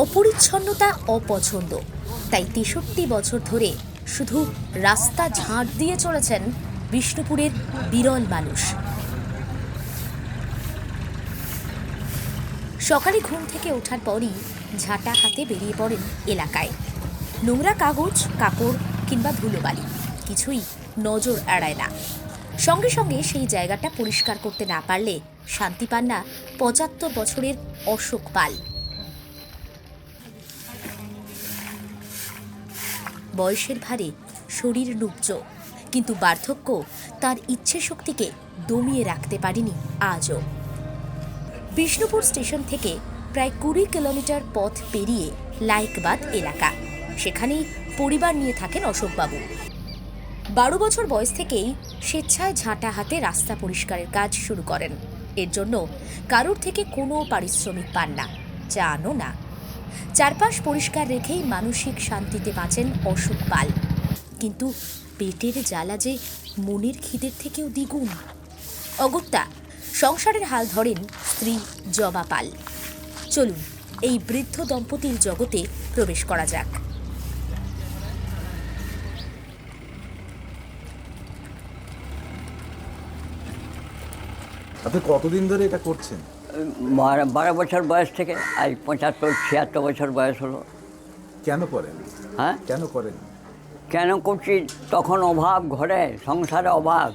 অপরিচ্ছন্নতা অপছন্দ। তাই তেষট্টি বছর ধরে শুধু রাস্তা ঝাঁট দিয়ে চলেছেন বিষ্ণুপুরের বিরল মানুষ। সকালে ঘুম থেকে ওঠার পরই ঝাঁটা হাতে বেরিয়ে পড়েন এলাকায়। নোংরা কাগজ, কাপড় কিংবা ধুলোবালি, কিছুই নজর এড়ায় না। সঙ্গে সঙ্গে সেই জায়গাটা পরিষ্কার করতে না পারলে শান্তি পান না পঁচাত্তর বছরের অশোক পাল। বয়সের ভারে শরীর নুবজ কিন্তু বার্ধক্য তার ইচ্ছে শক্তিকে দমিয়ে রাখতে পারেনি আজও। বিষ্ণুপুর স্টেশন থেকে প্রায় কুড়ি কিলোমিটার পথ পেরিয়ে লাইকবাদ এলাকা। সেখানেই পরিবার নিয়ে থাকেন অশোকবাবু। বারো বছর বয়স থেকেই স্বেচ্ছায় ঝাঁটা হাতে রাস্তা পরিষ্কারের কাজ শুরু করেন। এর জন্য কারোর থেকে কোনো পারিশ্রমিক পান না জানো না। চারপাশ পরিষ্কার রেখেই মানসিক শান্তিতে বাঁচেন অশোক পাল। কিন্তু পেটের জ্বালা যে মনের খিদের থেকেও দ্বিগুণ। অগত্যা, সংসারের হাল ধরেন স্ত্রী জবা পাল। চলুন, এই বৃদ্ধ দম্পতির জগতে প্রবেশ করা যাক। আপনি কতদিন ধরে এটা করছেন? বারো বছর বয়স থেকে আজ পঁচাত্তর ছিয়াত্তর বছর বয়স হলো। কেন করেন? হ্যাঁ? কেন করেন? কেন করছি? তখন অভাব ঘরে সংসারে অভাব।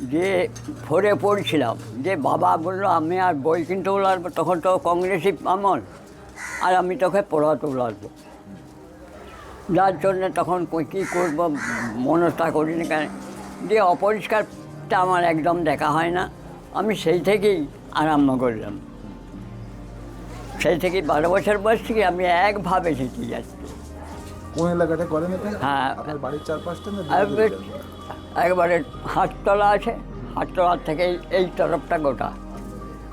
যে ফোরে পড়ছিলাম যে বাবা বলল আমি আর বই কিনতেও লাগবো তখন তো কংগ্রেসি আমল আর আমি তোকে পড়াতেও লাগবো যার জন্যে তখন কই- কী করব? মনস্থা করিনি কেন? যে অপরিষ্কারটা আমার একদম দেখা হয় না। আমি সেই থেকেই আরম্ভ করলাম সেই থেকে বারো বছর বয়স থেকে আমি একভাবে শিখে যাচ্ছি। কোন এলাকাটা করেন এটা? হ্যাঁ। বাড়ির চারপাশটা? একবারে হাটতলা আছে হাটতলার থেকে এই- এই তরফটা গোটা।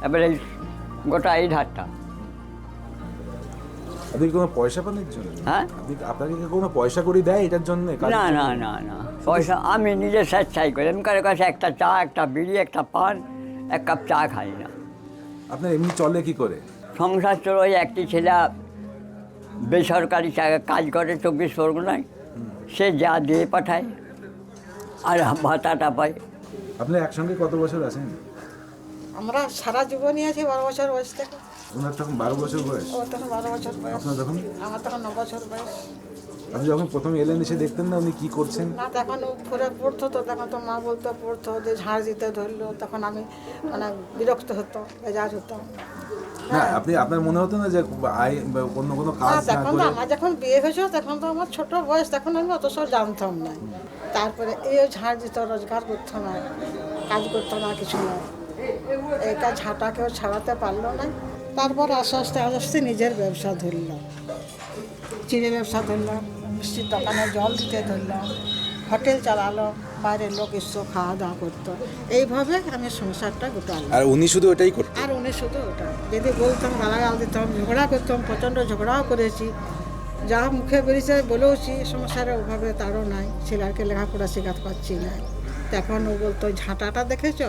এবারে এই গোটা এই ধারটা। আপনি কোনো পয়সা পান এর জন্য? হ্যাঁ? আপনি আপনাকে কি কোনো পয়সা করে দেয় এটার জন্য? না না না না। পয়সা আমি নিজে স্বেচ্ছাই করি। আমি কারও কাছে একটা চা একটা বিড়ি একটা পান এক কাপ চা খাই না। আপনার এমনি চলে কি করে? সংসার চলে ওই একটি ছেলে বেসরকারি কাজ করে চব্বিশ পরগনায়। সে যা দিয়ে পাঠায় আর ভাতাটা পায়। আপনি একসঙ্গে কত বছর আছেন? আমরা সারা জীবনই আছি বারো বছর বয়স থেকে। ওনার তখন বারো বছর বয়স। ও তখন বারো বছর বয়স। আপনার তখন? আমার তখন ন বছর বয়স। আপনি যখন প্রথম এলেন এসে দেখতেন না উনি কি করছেন? না তখন ফোরে পড়তো তো তখন তো মা বলতো পড়তো যে ঝাড় দিতে ধরলো তখন আমি মানে বিরক্ত হতো মেজাজ হতো না আপনি আপনার মনে হতো না যে আই অন্য কোনো কাজ না তখন তো আমার যখন বিয়ে হয়েছিল তখন তো আমার ছোট বয়স তখন আমি অত সব জানতাম না। তারপরে এই ঝাড় দিত রোজগার করতো না কাজ করতো না কিছু না। এই কাজ ঝাঁটা কেউ ছাড়াতে পারল না। তারপর আস্তে আস্তে আস্তে আস্তে নিজের ব্যবসা ধরলাম। চিড়ে ব্যবসা ধরলাম। মিষ্টির দোকানে জল দিতে ধরলাম হোটেল চালালো বাইরের লোক এসো খাওয়া দাওয়া করতো। এইভাবে আমি সংসারটা গোটালাম। আর উনি শুধু ওটাই করতেন? আর উনি শুধু ওটা। যদি বলতাম গালাগাল দিতাম ঝগড়া করতাম প্রচণ্ড ঝগড়াও করেছি। যা মুখে বেরিয়েছে বলেওছি সংসারে ওভাবে তারও নাই ছেলেকে লেখাপড়া শেখাতে পারছি না। তখন ও বলতো ঝাঁটাটা দেখেছ?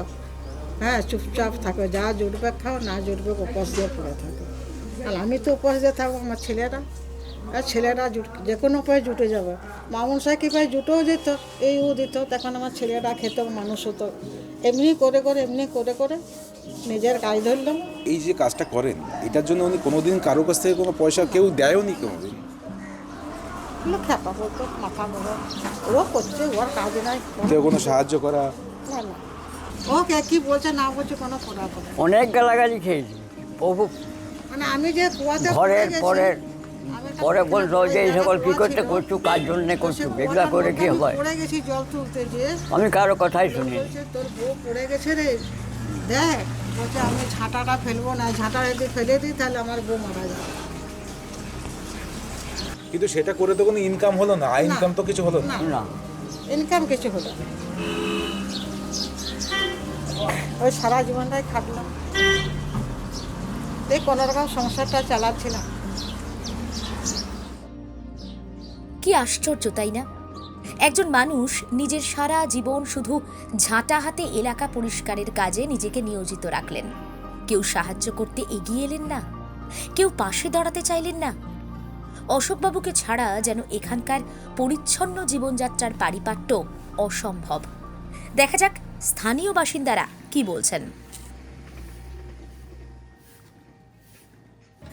হ্যাঁ চুপচাপ থাকো যা জুটবে খাও না জুটবে উপোস দিয়ে পড়ে থাকো। আর আমি তো উপোস দিয়ে থাকব আমার ছেলেরা? আর ছেলেরা জুট যে কোনো উপায়ে জুটে যাবে। মামুন সাহেব কি পায়ে জুটেও যেত এই ও দিত। তখন আমার ছেলেরা খেত মানুষ হতো। এমনি করে করে এমনি করে করে নিজের কাজ ধরলাম। এই যে কাজটা করেন এটার জন্য উনি কোনোদিন কারও কাছ থেকে কোনো পয়সা কেউ দেয়ও নি কোনোদিন খ্যাপা বলতো মাথা বড়। ও করছে ওর কাজ নাই। কেউ কোনো সাহায্য করা? না না। ওকে কি বলছে না বলছে কোনো করা অনেক গালাগালি খেয়েছি। বহু মানে আমি যে কুয়াতে ঘরের পরের পরে বলতো যে এই সকল কী করতে করছু কার জন্যে করছু এগুলা করে কি হয়? পড়ে গেছি জল তুলতে যে। আমি কারও কথাই শুনি তোর বউ পড়ে গেছে রে। দেখ বলছে আমি ঝাঁটাটা ফেলব না ঝাঁটা যদি ফেলে দিই তাহলে আমার বউ মারা যাবে। কিন্তু সেটা করে তো কোনো ইনকাম হলো না আই ইনকাম তো কিছু হলো না। না না ইনকাম কিছু হলো না। ওই সারা জীবনটাই খাটলাম। এই কোনো রকম সংসারটা চালাচ্ছিলাম কি আশ্চর্য তাই না? একজন মানুষ নিজের সারা জীবন শুধু ঝাঁটা হাতে এলাকা পরিষ্কারের কাজে নিজেকে নিয়োজিত রাখলেন। কেউ সাহায্য করতে এগিয়ে এলেন না কেউ পাশে দাঁড়াতে চাইলেন না। অশোকবাবুকে ছাড়া যেন এখানকার পরিচ্ছন্ন জীবনযাত্রার পারিপাট্য অসম্ভব। দেখা যাক স্থানীয় বাসিন্দারা কি বলছেন।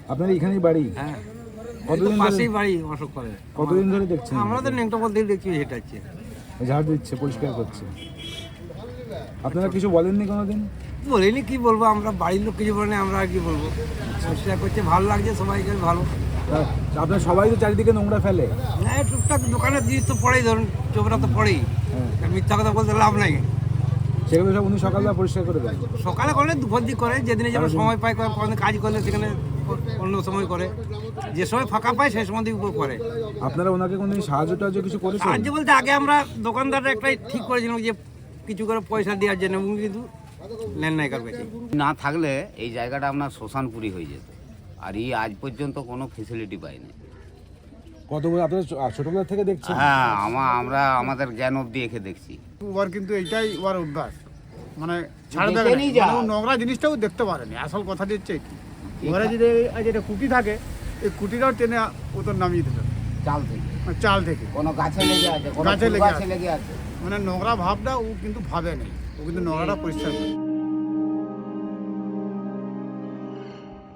আপনার এখানেই বাড়ি? হ্যাঁ। কতদিন পাশেই বাড়ি অশোক কতদিন ধরে দেখছেন? আমরা তো নেংটা বলতে দেখছি হেঁটাচ্ছে ঝাড় দিচ্ছে পরিষ্কার করছে। আপনারা কিছু বলেননি কোনোদিন? বলিনি কি বলব আমরা বাড়ির লোক কিছু বলেনি আমরা আর কি বলব? পরিষ্কার করছে ভালো লাগছে সবাইকে ভালো। আপনার সবাই তো চারিদিকে নোংরা ফেলে। হ্যাঁ টুকটাক দোকানের জিনিস তো পড়েই ধরুন চোখরা তো পড়েই। হ্যাঁ। মিথ্যা কথা বলতে লাভ নাই। সেগুলো সব উনি সকালবেলা পরিষ্কার করে দেন সকালে করলে দুপুর দিক করে যেদিনে যেমন সময় পায় কোনো কাজ করলে সেখানে অন্য সময় করে। যে সময় ফাঁকা পায় সেই সময় দিক করে। আপনারা ওনাকে কোনোদিন সাহায্য টাহায্য কিছু করে সাহায্য বলতে আগে আমরা দোকানদাররা একটাই ঠিক করেছিলাম যে কিছু করে পয়সা দেওয়ার জন্য উনি কিন্তু নেন নাই কার কাছে না থাকলে এই জায়গাটা আপনার শ্মশানপুরি হয়ে যেত। আর এই আজ পর্যন্ত কোনো ফেসিলিটি পাইনি। কত বছর আপনারা ছোটবেলা থেকে দেখছি হ্যাঁ আমার আমরা আমাদের জ্ঞান অবধি এখে দেখছি। ওর কিন্তু এইটাই ওর অভ্যাস। মানে ছাড় দেখে দেবে না। নিয়ে যায়। মানে নোংরা জিনিসটাও দেখতে পারেনি। আসল কথা হচ্ছে এটি। ঘরে যদি এই যেটা কুটি থাকে এই কুটিটাও টেনে ও তো নামিয়ে দিতে হবে। চাল থেকে। মানে চাল থেকে। কোনো গাছে লেগে আছে গাছে লেগে আছে। লেগে আছে। মানে নোংরা ভাবটা ও কিন্তু ভাবে নেই। ও কিন্তু নোংরাটা পরিষ্কার করে।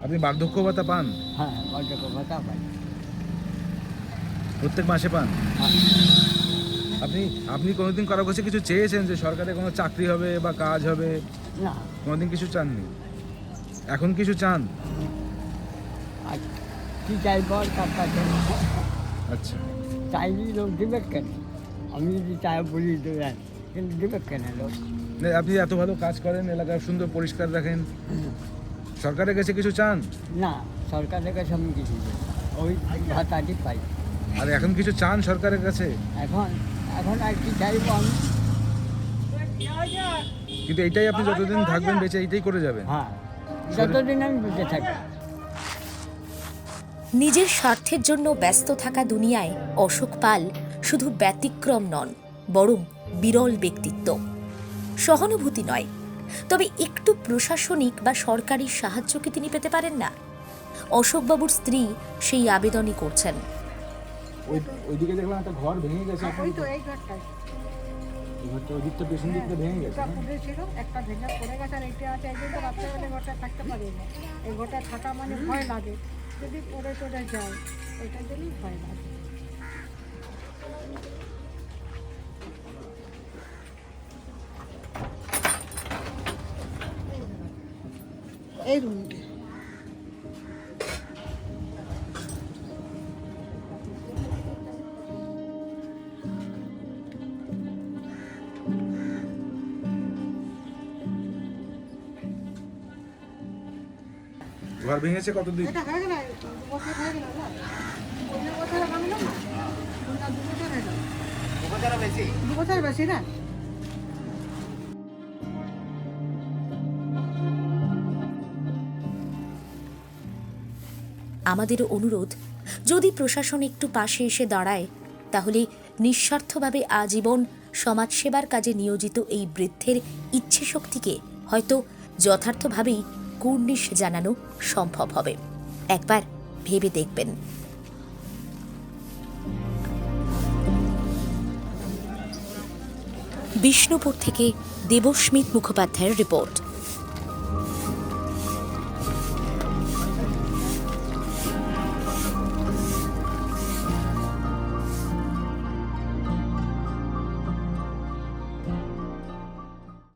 আপনি বার্ধক্য ভাতা পান? হ্যাঁ বার্ধক্য ভাতা পাই। প্রত্যেক মাসে পান? আপনি আপনি কোনোদিন কারও কাছে কিছু চেয়েছেন যে সরকারে কোনো চাকরি হবে বা কাজ হবে? না। কোনোদিন কিছু চাননি? এখন কিছু চান? আর কি চাইব আচ্ছা। চাইনি লোক দেবে কেন? আমি যদি চাই বলি দেবেন কিন্তু দেবে কেন লোক আপনি এত ভালো কাজ করেন এলাকা সুন্দর পরিষ্কার রাখেন। সরকারের কাছে কিছু চান? না সরকারের কাছে আমি কিছু ওই ভাতাটি পাই। আর এখন কিছু চান সরকারের কাছে? এখন এখন আর কি চাইব আমি? কিন্তু এইটাই আপনি যতদিন থাকবেন বেঁচে এইটাই করে যাবেন। হ্যাঁ। যতদিন আমি বেঁচে থাকি। নিজের স্বার্থের জন্য ব্যস্ত থাকা দুনিয়ায় অশোক পাল শুধু ব্যতিক্রম নন বরং বিরল ব্যক্তিত্ব। সহানুভূতি নয় তবে একটু প্রশাসনিক বা সরকারি সাহায্য কি তিনি পেতে পারেন না? অশোকবাবুর স্ত্রী সেই আবেদনই করছেন। ওইদিকে দেখলাম একটা ঘর ভেঙে গেছে ঘরটা ওই দিকটা পেছন দিকটা ভেঙে গেছে একটা ফুটে ছিল একটা ভেঙে পড়ে গেছে আর এইটা আছে একদিন তো রাত্রেবেলা ঘরটা থাকতে পারি না। এই ঘরটা থাকা মানে ভয় লাগে। যদি পড়ে টড়ে যায় এটা জন্যই ভয় লাগে। এই রুমটা। হয়ে গেল দু বছর বেশি? না? আমাদেরও অনুরোধ যদি প্রশাসন একটু পাশে এসে দাঁড়ায় তাহলে নিঃস্বার্থভাবে আজীবন সমাজসেবার কাজে নিয়োজিত এই বৃদ্ধের ইচ্ছে শক্তিকে হয়তো যথার্থভাবেই কুর্নিশ জানানো সম্ভব হবে। একবার ভেবে দেখবেন। বিষ্ণুপুর থেকে দেবস্মিত মুখোপাধ্যায়ের রিপোর্ট।